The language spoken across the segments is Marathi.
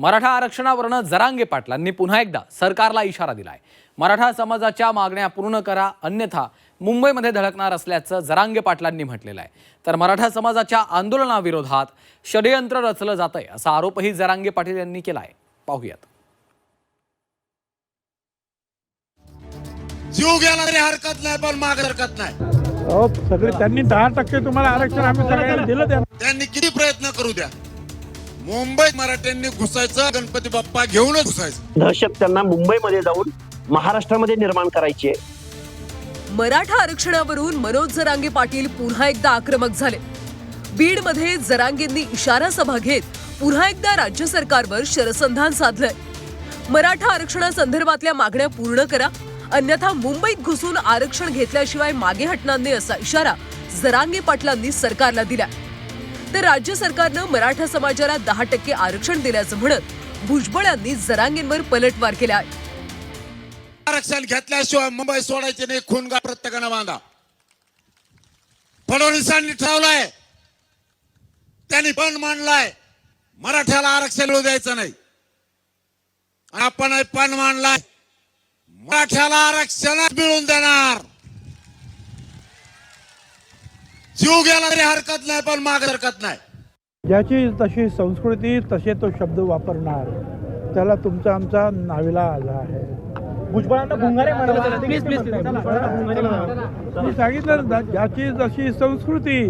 मराठा आरक्षणावरनं जरांगे पाटलांनी पुन्हा एकदा सरकारला इशारा दिलाय. मराठा समाजाच्या मागण्या पूर्ण करा अन्यथा मुंबईमध्ये धडकणार असल्याचं जरांगे पाटलांनी म्हटलेलं आहे. तर मराठा समाजाच्या आंदोलनाविरोधात षडयंत्र रचलं जातंय असा आरोपही जरांगे पाटील यांनी केला आहे पाहूयात. जीव गेला तरी हरकत नाही पण माग हरकत नाही. सगळे त्यांनी दहा टक्के तुम्हाला आरक्षण आम्ही सगळ्यांना दिलं त्या त्यांनी किती प्रयत्न करू द्या. मुंबईत मराठ्यांनी घुसायचं गणपती बाप्पा घेऊनच घुसायचं. दहशत त्यांना मुंबईमध्ये जाऊन महाराष्ट्रामध्ये निर्माण करायची आहे. मराठा आरक्षणावरून मनोज जरांगे पाटील पुन्हा एकदा आक्रमक झाले. बीडमध्ये जरांगेंनी इशारा सभा घेत पुन्हा एकदा राज्य सरकारवर शरसंधान साधलंय. मराठा आरक्षणासंदर्भातल्या मागण्या पूर्ण करा अन्यथा मुंबईत घुसून आरक्षण घेतल्याशिवाय मागे हटणार नाही असा इशारा जरांगे पाटलांनी सरकारला दिला तर राज्य सरकारनं मराठा समाजाला दहा टक्के आरक्षण दिल्याचं म्हणत भुजबळ यांनी जरांगेंवर पलटवार केला आहे आरक्षण घेतल्याशिवाय मुंबई सोडायचे नाही खूनगा प्रत्येकानं बांधा फडणवीसांनी ठरवलंय त्यांनी पण मांडलाय मराठ्याला आरक्षण द्यायचं नाही. आपण पण मांडलाय मराठ्याला आरक्षण मिळून देणार. जीव गेला तरी हरकत नाही पण माग हरकत नाही. ज्याची तशी संस्कृती तसे तो शब्द वापरणार त्याला तुमचा आमचा नाविलाज आहे. भुजबळांना भुंगारे म्हणाले प्लीज प्लीज मी सांगितलं ना ज्याची जशी संस्कृती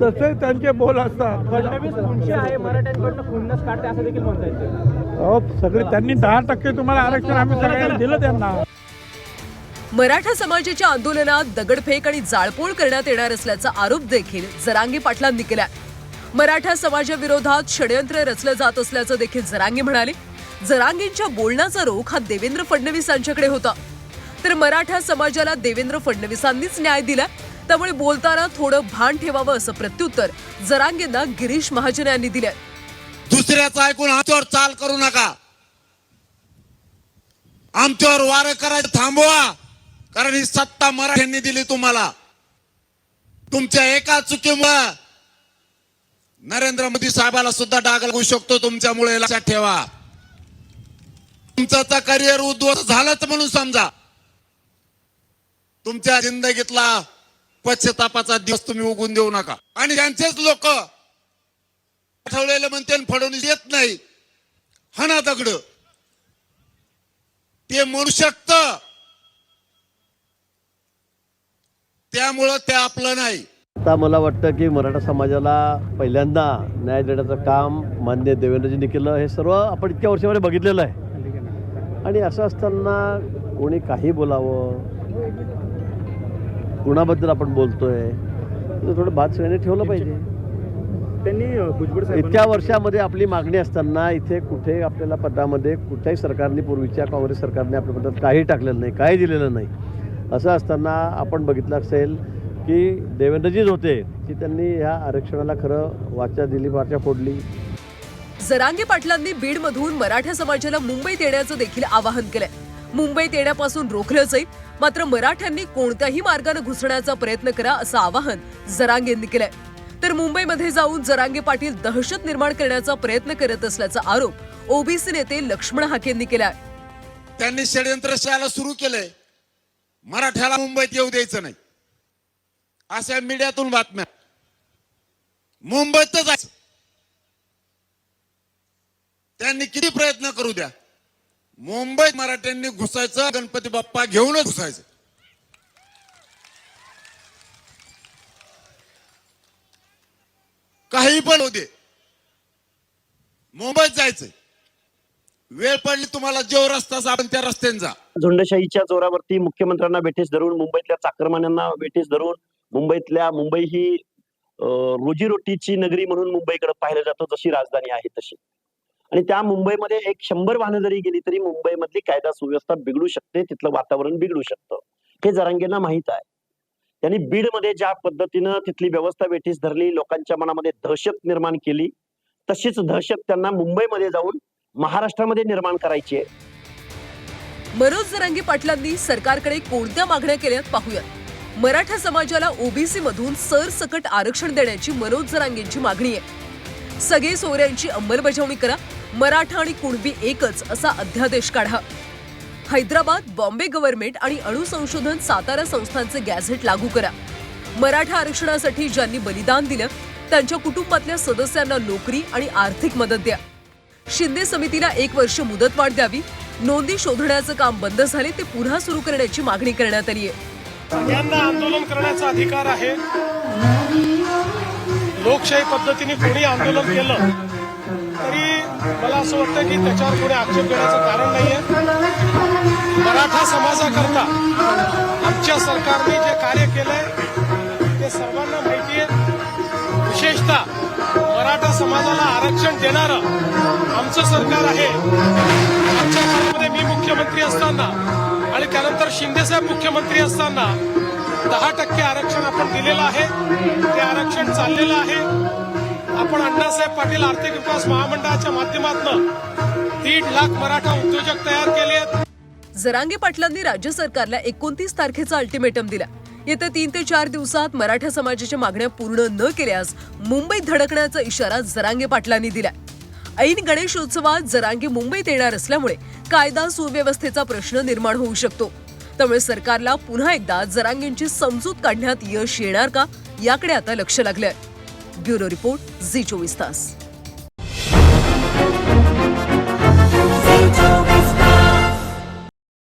तसे त्यांचे बोल असतात. फडणवीस आहे सगळे त्यांनी दहा टक्के तुम्हाला आरक्षण आम्ही सगळ्यांना दिलं त्यांना. मराठा समाजाच्या आंदोलनात दगडफेक आणि जाळपोळ करण्यात येणार असल्याचा आरोप देखील जरांगी पाटलांनी केला मराठा समाजाविरोधात षडयंत्र रचलं जात असल्याचं देखील जरांगी म्हणाले. जरांगेंच्या बोलण्याचा रोख हा देवेंद्र फडणवीस यांच्याकडे होता. तर मराठा समाजाला देवेंद्र फडणवीसांनीच न्याय दिला त्यामुळे बोलताना थोडं भान ठेवावं असं प्रत्युत्तर जरांगींना गिरीश महाजन यांनी दिलं दुसऱ्याचं ऐकून आमच्यावर चाल करू नका. आमच्यावर वार करायचं थांबवा. कारण ही सत्ता मराठ्यांनी दिली तुम्हाला. तुमच्या एका चुकीमुळे नरेंद्र मोदी साहेबाला सुद्धा डाग लागू शकतो तुमच्यामुळे लक्षात ठेवा. तुमचं करिअर उद्ध्वस्त झालंच म्हणून समजा. तुमच्या जिंदगीतला पश्चतापाचा दिवस तुम्ही उगून देऊ नका. आणि त्यांचेच लोक ठेवलेलं म्हणते आणि फडणवीस येत नाही. हना दगड. ते म्हणू शकतं. त्यामुळं ते आपलं नाही. आता मला वाटतं की मराठा समाजाला पहिल्यांदा न्याय देण्याचं काम मान्य देवेंद्रजींनी केलं. हे सर्व आपण इतक्या वर्षामध्ये बघितलेलं आहे. आणि असं असताना कोणी काही बोलावं कुणाबद्दल आपण बोलतोय थोडं भात सगळ्यांनी ठेवलं पाहिजे. त्यांनी भुजबळ इतक्या वर्षामध्ये आपली मागणी असताना इथे कुठे आपल्याला पदामध्ये कुठल्याही सरकारने पूर्वीच्या काँग्रेस सरकारने आपल्या पदात काही टाकलेलं नाही काही दिलेलं नाही. असं असताना आपण बघितलं असेल की देवेंद्रजीच होते की त्यांनी ह्या आरक्षणाला खरं वाचा दिली वाचा फोडली. जरांगे पाटलांनी बीडमधून मराठा समाजाला मुंबईत येण्याचं देखील आवाहन केलंय. मुंबईत येण्यापासून रोखलं जाईल मात्र मराठ्यांनी कोणत्याही मार्गाने घुसण्याचा प्रयत्न करा असं आवाहन जरांगेंनी केलंय. तर मुंबईमध्ये जाऊन जरांगे पाटील दहशत निर्माण करण्याचा प्रयत्न करत असल्याचा आरोप ओबीसी नेते लक्ष्मण हाकेंनी केलाय. त्यांनी षडयंत्र शाळा सुरू केलंय. मराठ्याला मुंबईत येऊ द्यायचं नाही. अशा मीडियातून बातम्या. मुंबईत जायचं त्यांनी किती प्रयत्न करू द्या. मुंबईत मराठ्यांनी घुसायचं गणपती बाप्पा घेऊनच घुसायचं. काही पण होते दे. मुंबईत जायचंय. वेळ पडली तुम्हाला जो रस्ता आपण त्या रस्त्याने जा. झुंडशाहीच्या जोरावरती मुख्यमंत्र्यांना वेठीस धरून मुंबईतल्या चाकरमान्यांना वेठीस धरून मुंबईतल्या मुंबई ही रोजीरोटीची नगरी म्हणून मुंबईकडे पाहिलं जातं जशी राजधानी आहे तशी. आणि त्या मुंबईमध्ये एक शंभर वाहनं जरी गेली तरी मुंबईमधली कायदा सुव्यवस्था बिघडू शकते तिथलं वातावरण बिघडू शकतं. हे जरांगेंना माहीत आहे. त्यांनी बीडमध्ये ज्या पद्धतीनं तिथली व्यवस्था वेठीस धरली लोकांच्या मनामध्ये दहशत निर्माण केली तशीच दहशत त्यांना मुंबईमध्ये जाऊन महाराष्ट्रामध्ये निर्माण करायची आहे. मनोज जरांगी पाटलांनी सरकारकडे कोणत्या मागण्या केल्यात पाहूयात. मराठा समाजाला ओबीसी मधून सरसकट आरक्षण देण्याची मनोज जरांगेंची मागणी आहे. सगळे सोयऱ्यांची अंमलबजावणी करा मराठा आणि कुणबी एकच असा अध्यादेश काढा. हैदराबाद बॉम्बे गव्हर्नमेंट आणि अणुसंशोधन सातारा संस्थांचे गॅझेट लागू करा. मराठा आरक्षणासाठी ज्यांनी बलिदान दिलं त्यांच्या कुटुंबातल्या सदस्यांना नोकरी आणि आर्थिक मदत द्या. शिंदे समितीला एक वर्ष मुदतवाढ द्यावी नोंदी शोधण्याचं काम बंद झाले ते पुन्हा सुरू करण्याची मागणी करण्यात आली आहे. यांना आंदोलन करण्याचा अधिकार आहे. लोकशाही पद्धतीने कोणी आंदोलन केलं तरी मला असं वाटतं की त्याच्यावर कोणी आक्षेप घेण्याचं कारण नाहीये. मराठा समाजाकरता आमच्या सरकारने जे कार्य केलंय ते सर्वांना माहिती आहे विशेषतः समाजाला आरक्षण देणारं आमचं सरकार आहे. आमच्या काळामध्ये मी मुख्यमंत्री असताना आणि त्यानंतर शिंदेसाहेब मुख्यमंत्री असताना दहा टक्के आरक्षण आपण दिलेलं आहे. ते आरक्षण चाललेलं आहे. आपण अण्णासाहेब पाटील आर्थिक विकास महामंडळाच्या माध्यमातून दीड लाख मराठा उद्योजक तयार केले आहेत. जरांगे पाटलांनी राज्य सरकारला एकोणतीस तारखेचा अल्टिमेटम दिला. येत्या तीन ते चार दिवसात मराठा समाजाच्या मागण्या पूर्ण न केल्यास मुंबईत धडकण्याचा इशारा जरांगे पाटलांनी दिला ऐन गणेशोत्सवात जरांगे मुंबईत येणार असल्यामुळे कायदा सुव्यवस्थेचा प्रश्न निर्माण होऊ शकतो. त्यामुळे सरकारला पुन्हा एकदा जरांगेंची समजूत काढण्यात यश येणार का याकडे आता लक्ष लागलंय. ब्युरो रिपोर्ट झी चोवीस तास.